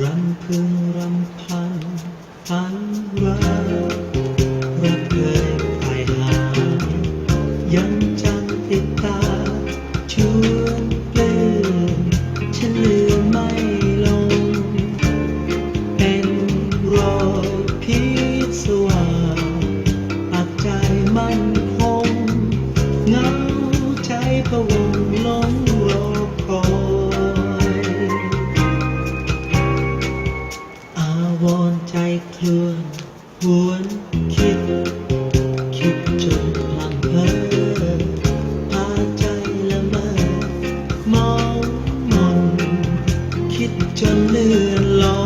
รำพึงรำพันพันรักรักเคยไปหา ยังจำติดตา จนเลื่อนลอ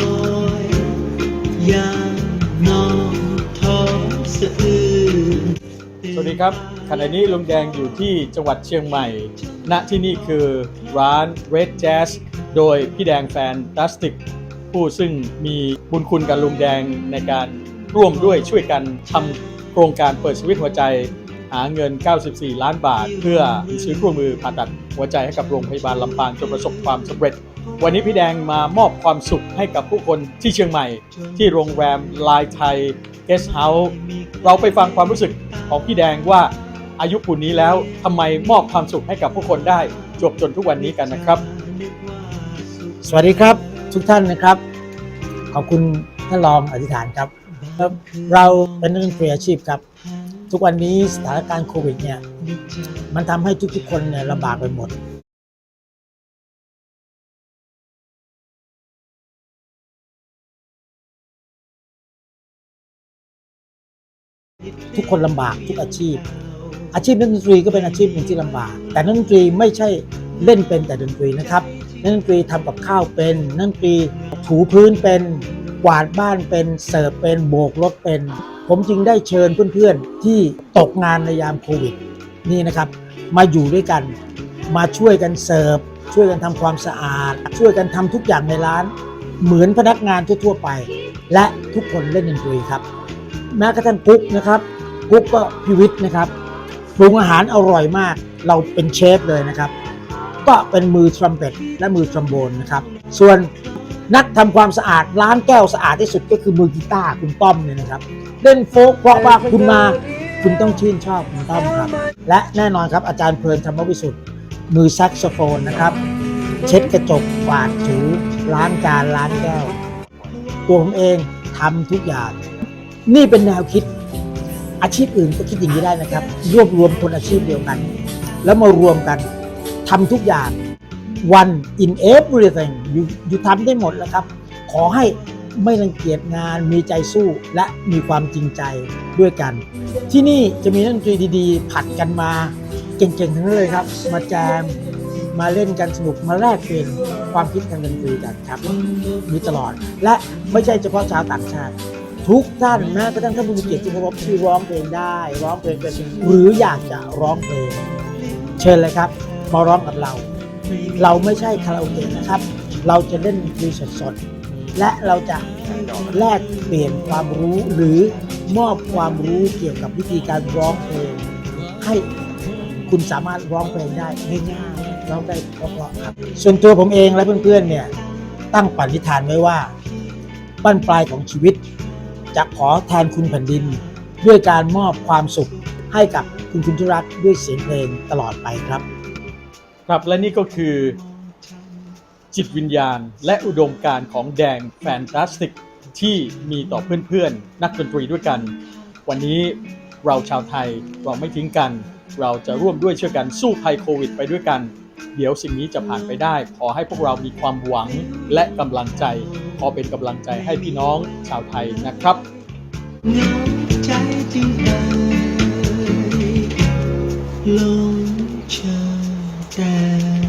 ยยามนอนท้องสะอื้นสวัสดีครับขณะนี้ลุงแดงอยู่ที่จังหวัดเชียงใหม่ ณที่นี่คือร้าน Red Jazz โดยพี่แดงแฟนตาสติก ผู้ซึ่งมีบุญคุณกับลุงแดงในการร่วมด้วยช่วยกันทำโครงการเปิดสวิตหัวใจ หาเงิน 94 ล้านบาท เพื่อซื้อเครื่องมือผ่าตัดหัวใจให้กับโรงพยาบาลลำปางจนประสบความสำเร็จ วันนี้พี่แดงมามอบความสุขให้กับผู้คนที่เชียงใหม่ ที่โรงแรมลายไทยเกสเฮาส์เราไปฟังความรู้สึกของพี่แดงว่าอายุปูนนี้แล้วทำไมมอบความสุขให้กับผู้คนได้จบจนทุกวันนี้กันนะครับ สวัสดีครับทุกท่านนะครับ ขอบคุณท่านรองอธิษฐานครับครับเราเป็นนักดนตรีอาชีพครับ ทุกวันนี้สถานการณ์โควิดเนี่ยมันทำให้ทุกๆคนเนี่ยลำบากไปหมดทุกคนลำบากทุกอาชีพ อาชีพนักดนตรีก็เป็นอาชีพหนึ่งที่ลำบาก แต่นักดนตรีไม่ใช่เล่นเป็นแต่ดนตรีนะครับนักดนตรีทำกับข้าวเป็นนักดนตรีถูพื้นเป็นกวาดบ้านเป็นเสิร์ฟเป็นโบกรถเป็น ผมจึงได้เชิญเพื่อนๆที่ตกงานในยามโควิดนี่นะครับ มาอยู่ด้วยกัน มาช่วยกันเสิร์ฟช่วยกันทำความสะอาด ช่วยกันทำทุกอย่างในร้าน เหมือนพนักงานทั่วๆไป และทุกคนเล่นดนตรีครับ แม้กระทั่งกุ๊กนะครับกุ๊กก็พิวิทย์นะครับปรุงอาหารอร่อยมาก เราเป็นเชฟเลยนะครับ ก็เป็นมือทรัมเป็ตและมือทรัมโบนนะครับ ส่วน นักทำความสะอาดล้างแก้วสะอาดที่สุดก็คือมือกีตาร์คุณต้อมเนี่ยนะครับเล่นโฟกเพราะว่าคุณมาคุณต้องชื่นชอบคุณต้อมครับ และแน่นอนครับอาจารย์เพลินธรรมวิสุทธิ์มือแซกโซโฟนนะครับ เช็ดกระจกกวาดถูล้างจานล้างแก้ว ตัวผมเองทำทุกอย่าง นี่เป็นแนวคิดอาชีพอื่นก็คิดอย่างนี้ได้นะครับ รวบรวมคนอาชีพเดียวกัน แล้วมารวมกันทำทุกอย่าง one in everything อยู่อยู่ทำได้หมดแล้วครับ ขอให้ไม่รังเกียจงานมีใจสู้และมีความจริงใจด้วยกัน ที่นี่จะมีนักดนตรีดีๆ ผัดกันมาเก่งๆ ทั้งนั้นเลยครับ มาแจมมาเล่นกันสนุกมาแลกเปลี่ยนความคิดทางดนตรีกันครับมีตลอด และไม่ใช่เฉพาะชาวต่างชาติ ทุกท่านแม้กระทั่งท่านผู้มีเกียรติที่เคารพที่ร้องเพลงได้ ร้องเพลงเป็นหรืออยากจะร้องเพลง เชิญเลยครับ มาร้องกับเรา เราไม่ใช่คาราโอเกะนะครับ เราจะเล่นดนตรีสดๆ และเราจะแลกเปลี่ยนความรู้หรือมอบความรู้เกี่ยวกับวิธีการร้องเพลงให้คุณสามารถร้องเพลงได้ง่ายๆร้องได้เพราะๆครับ ส่วนตัวผมเองและเพื่อนๆเนี่ยตั้งปณิธานไว้ว่าบั้นปลายของชีวิต จะขอแทนคุณแผ่นดิน ด้วยการมอบความสุขให้กับคุณคุณทุรักด้วยเสียงเพลงตลอดไปครับ ครับและนี่ก็คือจิตวิญญาณและอุดมการของแดงแฟนตาสติกที่มีต่อเพื่อนๆ นักดนตรีด้วยกัน วันนี้เราชาวไทยเราไม่ทิ้งกัน เราจะร่วมด้วยเชื่อกันสู้ภัยโควิดไปด้วยกัน เดี๋ยวสิ่งนี้จะผ่านไปได้ ขอให้พวกเรามีความหวังและกำลังใจ ขอเป็นกำลังใจให้พี่น้องชาวไทยนะครับใจจริงเลลงเชิ Yeah.